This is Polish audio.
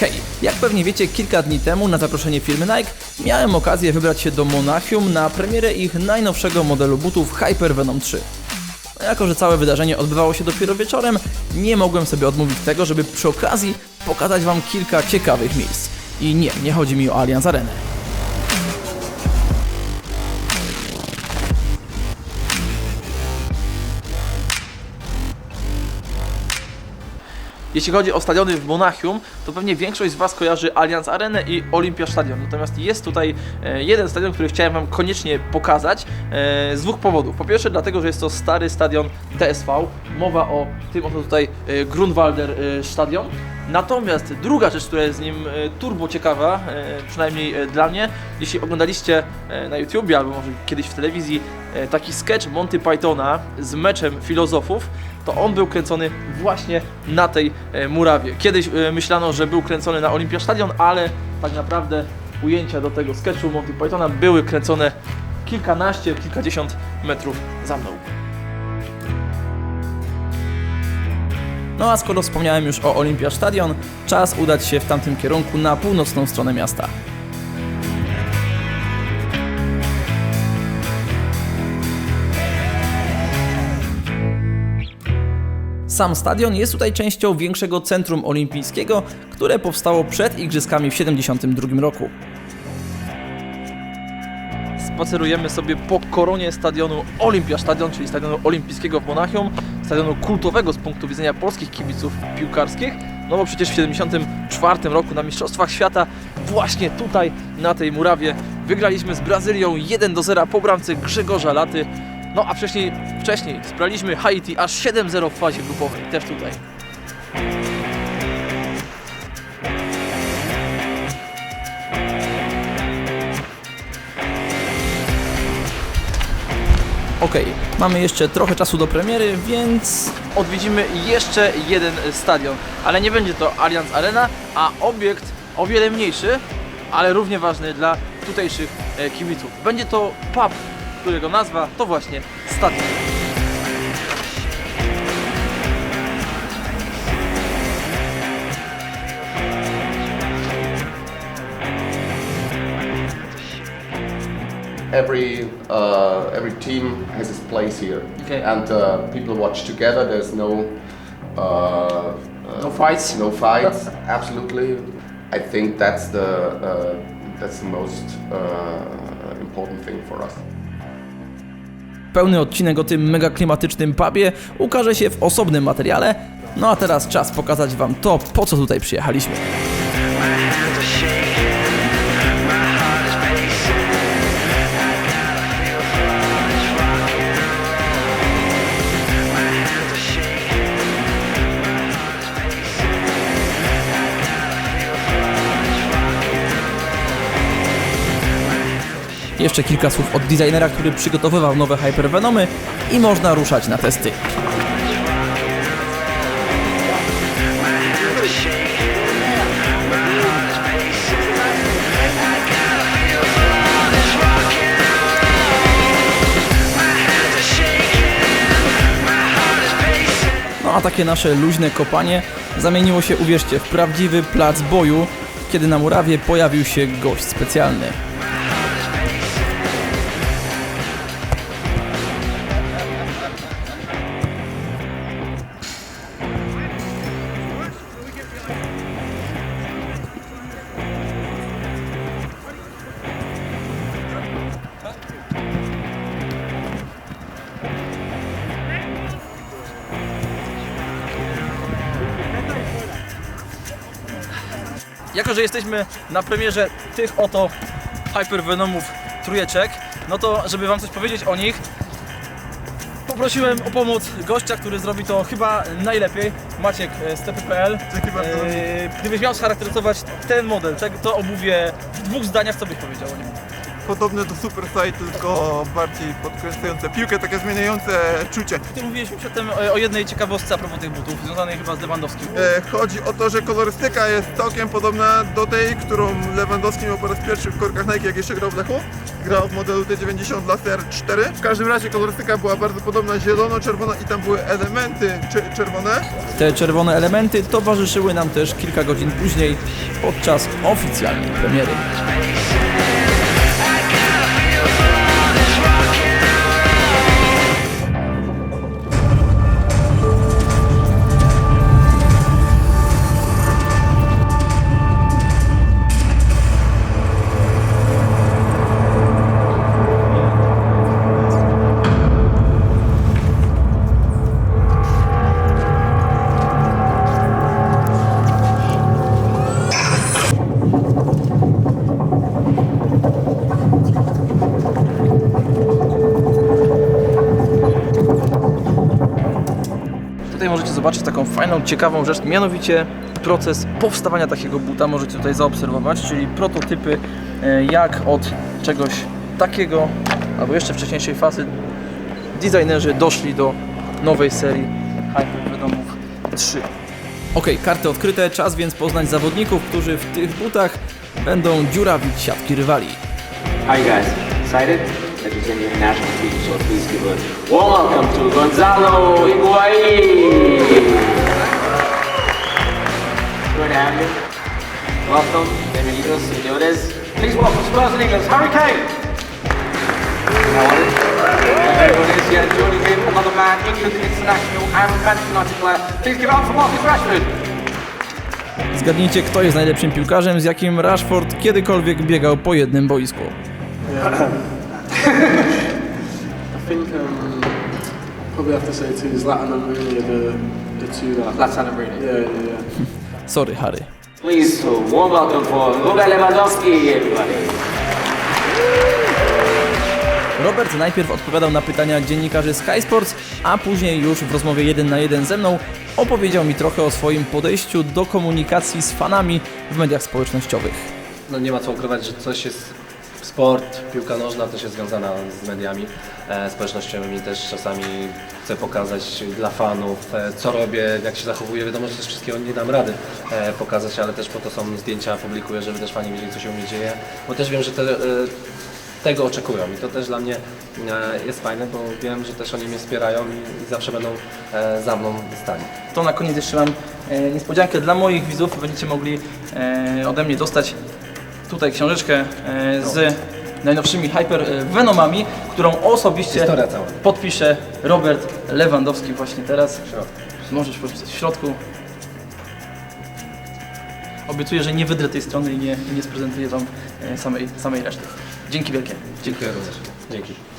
Hej, jak pewnie wiecie, kilka dni temu na zaproszenie firmy Nike miałem okazję wybrać się do Monachium na premierę ich najnowszego modelu butów Hyper Venom 3. No, jako, że całe wydarzenie odbywało się dopiero wieczorem, nie mogłem sobie odmówić tego, żeby przy okazji pokazać Wam kilka ciekawych miejsc. I nie, nie chodzi mi o Allianz Arenę. Jeśli chodzi o stadiony w Monachium, to pewnie większość z Was kojarzy Allianz Arenę i Olympia Stadion. Natomiast jest tutaj e, jeden stadion, który chciałem Wam koniecznie pokazać e, z dwóch powodów. Po pierwsze dlatego, że jest to stary stadion TSV. Mowa o tym oto tutaj e, Grunwalder Stadion. Natomiast druga rzecz, która jest z nim e, turbo ciekawa, e, przynajmniej e, dla mnie, jeśli oglądaliście na YouTubie albo może kiedyś w telewizji taki sketch Monty Pythona z meczem filozofów, to on był kręcony właśnie na tej murawie. Kiedyś myślano, że był kręcony na Olympia Stadion, ale tak naprawdę ujęcia do tego sketchu Monty Pythona były kręcone kilkanaście, kilkadziesiąt metrów za mną. No a skoro wspomniałem już o Olympia Stadion, czas udać się w tamtym kierunku na północną stronę miasta. Sam stadion jest tutaj częścią większego centrum olimpijskiego, które powstało przed Igrzyskami w 1972 roku. Spacerujemy sobie po koronie stadionu Olimpia Stadion, czyli stadionu olimpijskiego w Monachium, stadionu kultowego z punktu widzenia polskich kibiców piłkarskich. No bo przecież w 1974 roku na Mistrzostwach Świata właśnie tutaj na tej murawie wygraliśmy z Brazylią 1 do 0 po bramce Grzegorza Laty. No a wcześniej, wcześniej spraliśmy Haiti aż 7-0 w fazie grupowej, też tutaj. Okej, mamy jeszcze trochę czasu do premiery, więc odwiedzimy jeszcze jeden stadion. Ale nie będzie to Allianz Arena, a obiekt o wiele mniejszy, ale równie ważny dla tutejszych e, kibiców. Będzie to pub, którego nazwa to właśnie stadion. Every uh, every team has its place here, Okay. and uh, people watch together. There's no uh, uh, No fights? No fights. absolutely. I think that's the uh, that's the most uh, important thing for us. Pełny odcinek o tym mega klimatycznym pubie ukaże się w osobnym materiale. No a teraz czas pokazać Wam to, po co tutaj przyjechaliśmy. Jeszcze kilka słów od designera, który przygotowywał nowe Hypervenomy i można ruszać na testy. No a takie nasze luźne kopanie zamieniło się, uwierzcie, w prawdziwy plac boju, kiedy na murawie pojawił się gość specjalny. Jako, że jesteśmy na premierze tych oto Hypervenomów trójeczek, no to żeby Wam coś powiedzieć o nich, poprosiłem o pomoc gościa, który zrobi to chyba najlepiej, Maciek e, z TPPL. Dzięki bardzo. E, Gdybyś miał scharakteryzować ten model, te- to obuwie w dwóch zdaniach, co byś powiedział o nim? Podobne do Super Saiyan, tylko bardziej podkręcające piłkę, takie zmieniające czucie. Ty mówiłeś przedtem o, o jednej ciekawostce a propos tych butów, związanej chyba z Lewandowskim. E, Chodzi o to, że kolorystyka jest całkiem podobna do tej, którą Lewandowski miał po raz pierwszy w korkach Nike, jak jeszcze grał w Lechu. Grał w modelu T90 Laser 4. W każdym razie kolorystyka była bardzo podobna, zielono-czerwona i tam były elementy cze- czerwone. Te czerwone elementy towarzyszyły nam też kilka godzin później podczas oficjalnej premiery. Tutaj możecie zobaczyć taką fajną, ciekawą rzecz, mianowicie proces powstawania takiego buta możecie tutaj zaobserwować, czyli prototypy e, jak od czegoś takiego, albo jeszcze wcześniejszej fazy designerzy doszli do nowej serii Hyper Venomów 3. Ok, karty odkryte, czas więc poznać zawodników, którzy w tych butach będą dziurawić siatki rywali. You guys? Excited? Representing the national team, so please give a warm welcome to Gonzalo Higuain. Bienvenidos, señores. Please welcome Spurs in England, Harry Kane. How are you? Everyone is here joining him, another man, England international and Manchester United player. Please give it up for Marcus Rashford. Zgadnijcie, kto jest najlepszym piłkarzem, z jakim Rashford kiedykolwiek biegał po jednym boisku. I think um, probably have to say two Zlatan and Rooney are the, the two that. Zlatan and Rooney. Yeah, yeah, yeah. Sorry, Harry. Please, warm welcome for Robert Lewandowski, everybody. Robert najpierw odpowiadał na pytania dziennikarzy Sky Sports, a później już w rozmowie jeden na jeden ze mną opowiedział mi trochę o swoim podejściu do komunikacji z fanami w mediach społecznościowych. No nie ma co ukrywać, że coś jest sport, piłka nożna też jest związana z mediami e, społecznościowymi. Też czasami chcę pokazać dla fanów, e, co robię, jak się zachowuję. Wiadomo, że też wszystkiego nie dam rady e, pokazać, ale też po to są zdjęcia, publikuję, żeby też fani wiedzieli, co się u mnie dzieje. Bo też wiem, że te, tego oczekują i to też dla mnie jest fajne, bo wiem, że też oni mnie wspierają i, zawsze będą za mną stali. To na koniec jeszcze mam niespodziankę dla moich widzów. Będziecie mogli ode mnie dostać tutaj książeczkę e, z najnowszymi Hyper e, Venomami, którą osobiście Historia cała. podpisze Robert Lewandowski właśnie teraz. W środku. Możesz podpisać w środku. Obiecuję, że nie wydrę tej strony i nie, nie sprezentuję Wam e, samej, samej reszty. Dzięki wielkie. Dziękuję również. Dzięki.